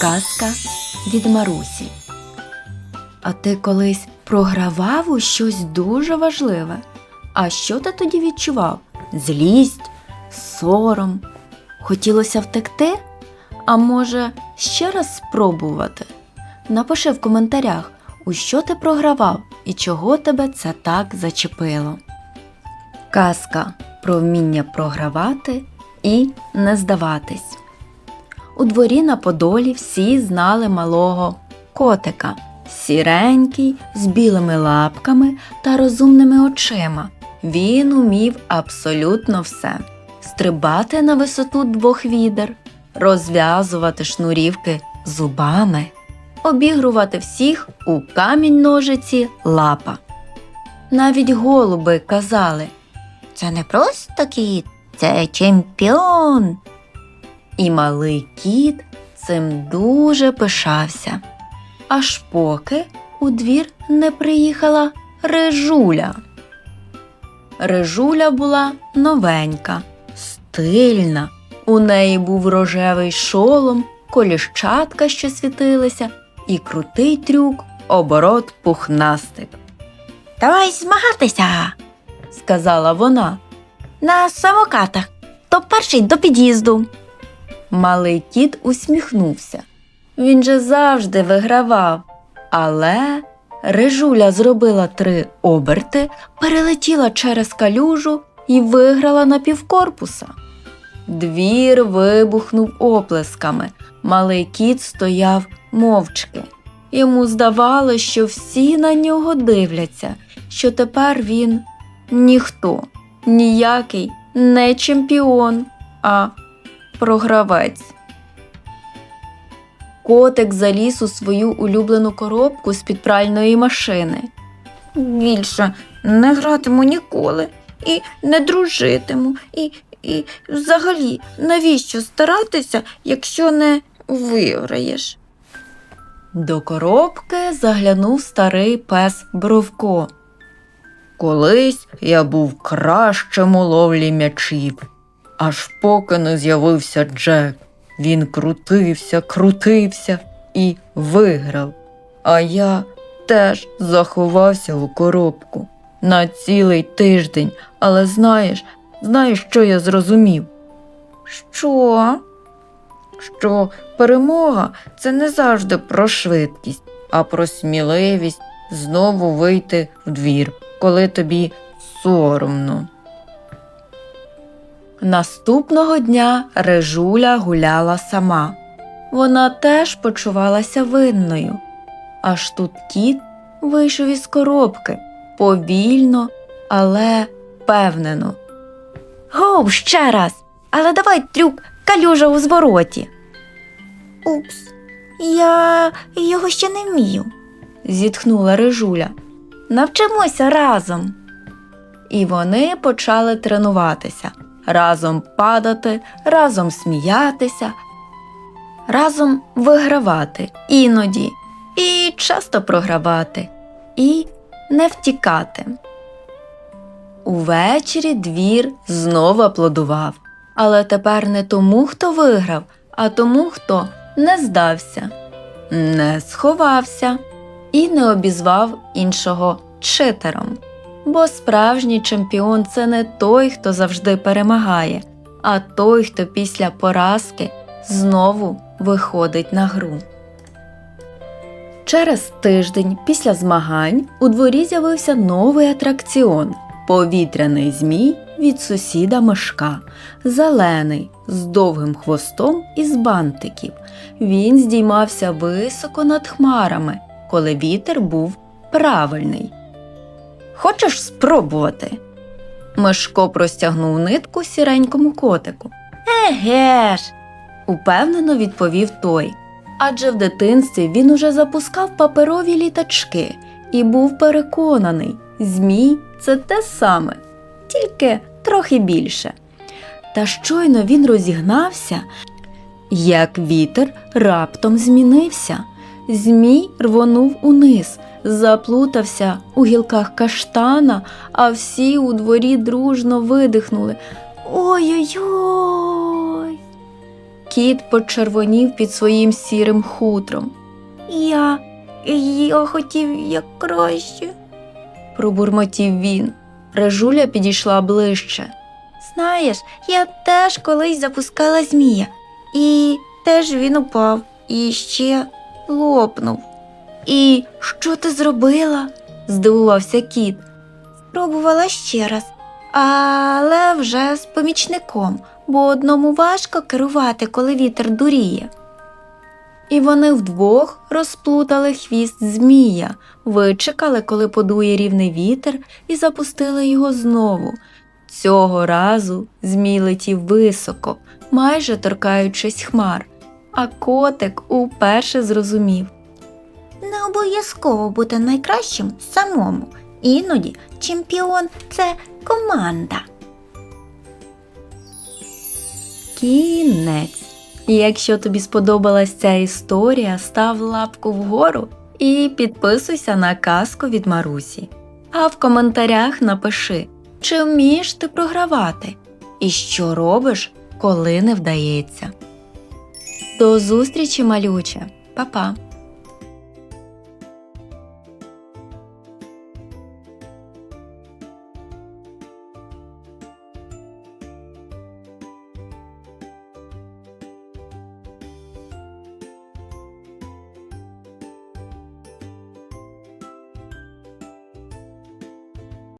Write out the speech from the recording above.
Казка від Марусі. А ти колись програвав у щось дуже важливе. А що ти тоді відчував? Злість, сором. Хотілося втекти? А може, ще раз спробувати? Напиши в коментарях, у що ти програвав і чого тебе це так зачепило. Казка про вміння програвати і не здаватись. У дворі на Подолі всі знали малого котика, сіренький, з білими лапками та розумними очима. Він умів абсолютно все: стрибати на висоту двох відер, розв'язувати шнурівки зубами, обігрувати всіх у камінь ножиці лапа. Навіть голуби казали Це не просто кіт, це чемпіон. І малий кіт цим дуже пишався. Аж поки у двір не приїхала Рижуля. Рижуля була новенька, стильна. У неї був рожевий шолом, коліщатка, що світилися, і крутий трюк, оборот пухнастик. Давай змагатися, сказала вона. На самокатах, то перший до під'їзду. Малий кіт усміхнувся. Він же завжди вигравав. Але Рижуля зробила три оберти, перелетіла через калюжу і виграла на півкорпуса. Двір вибухнув оплесками. Малий кіт стояв мовчки. Йому здавалося, що всі на нього дивляться, що тепер він ніхто, ніякий не чемпіон, а програвець. Котик заліз у свою улюблену коробку з під пральної машини. Більше не гратиму ніколи і не дружитиму, і, і взагалі навіщо старатися, якщо не виграєш? До коробки заглянув старий пес Бровко. Колись я був кращим у ловлі м'ячів, аж поки не з'явився Джек. Він крутився, крутився і виграв. А я теж заховався у коробку на цілий тиждень. Але знаєш, знаєш, що я зрозумів? Що? Що перемога це не завжди про швидкість, а про сміливість знову вийти в двір, коли тобі соромно. Наступного дня Режуля гуляла сама. Вона теж почувалася винною. Аж тут кіт вийшов із коробки повільно, але впевнено. Гоу, ще раз, але давай трюк калюжа у звороті. Упс, я його ще не вмію, зітхнула Рижуля. Навчимося разом. І вони почали тренуватися, разом падати, разом сміятися, разом вигравати іноді, і часто програвати, і не втікати. Увечері двір знову аплодував, але тепер не тому, хто виграв, а тому, хто не здався, не сховався і не обізвав іншого читером. Бо справжній чемпіон це не той, хто завжди перемагає, а той, хто після поразки знову виходить на гру. Через тиждень після змагань у дворі з'явився новий атракціон повітряний змій від сусіда мишка, зелений, з довгим хвостом із бантиків. Він здіймався високо над хмарами, коли вітер був правильний. Хочеш спробувати? Мишко простягнув нитку сіренькому котику. Еге ж, упевнено відповів той. Адже в дитинстві він уже запускав паперові літачки і був переконаний, змій це те саме, тільки трохи більше. Та щойно він розігнався, як вітер раптом змінився. Змій рвонув униз, заплутався у гілках каштана, а всі у дворі дружно видихнули. Ой-ой-ой. Кіт почервонів під своїм сірим хутром. Я, я хотів як краще, пробурмотів він. Режуля підійшла ближче. Знаєш, я теж колись запускала змія, і теж він упав, і ще лопнув. І що ти зробила? здивувався кіт. Спробувала ще раз, але вже з помічником, бо одному важко керувати, коли вітер дуріє. І вони вдвох розплутали хвіст змія, вичекали, коли подує рівний вітер, і запустили його знову. Цього разу змій летів високо, майже торкаючись хмар, а котик уперше зрозумів. Обов'язково бути найкращим самому. Іноді чемпіон це команда. Кінець. Якщо тобі сподобалась ця історія, став лапку вгору і підписуйся на казку від Марусі. А в коментарях напиши, чи вмієш ти програвати і що робиш, коли не вдається. До зустрічі, малюче, Па-па!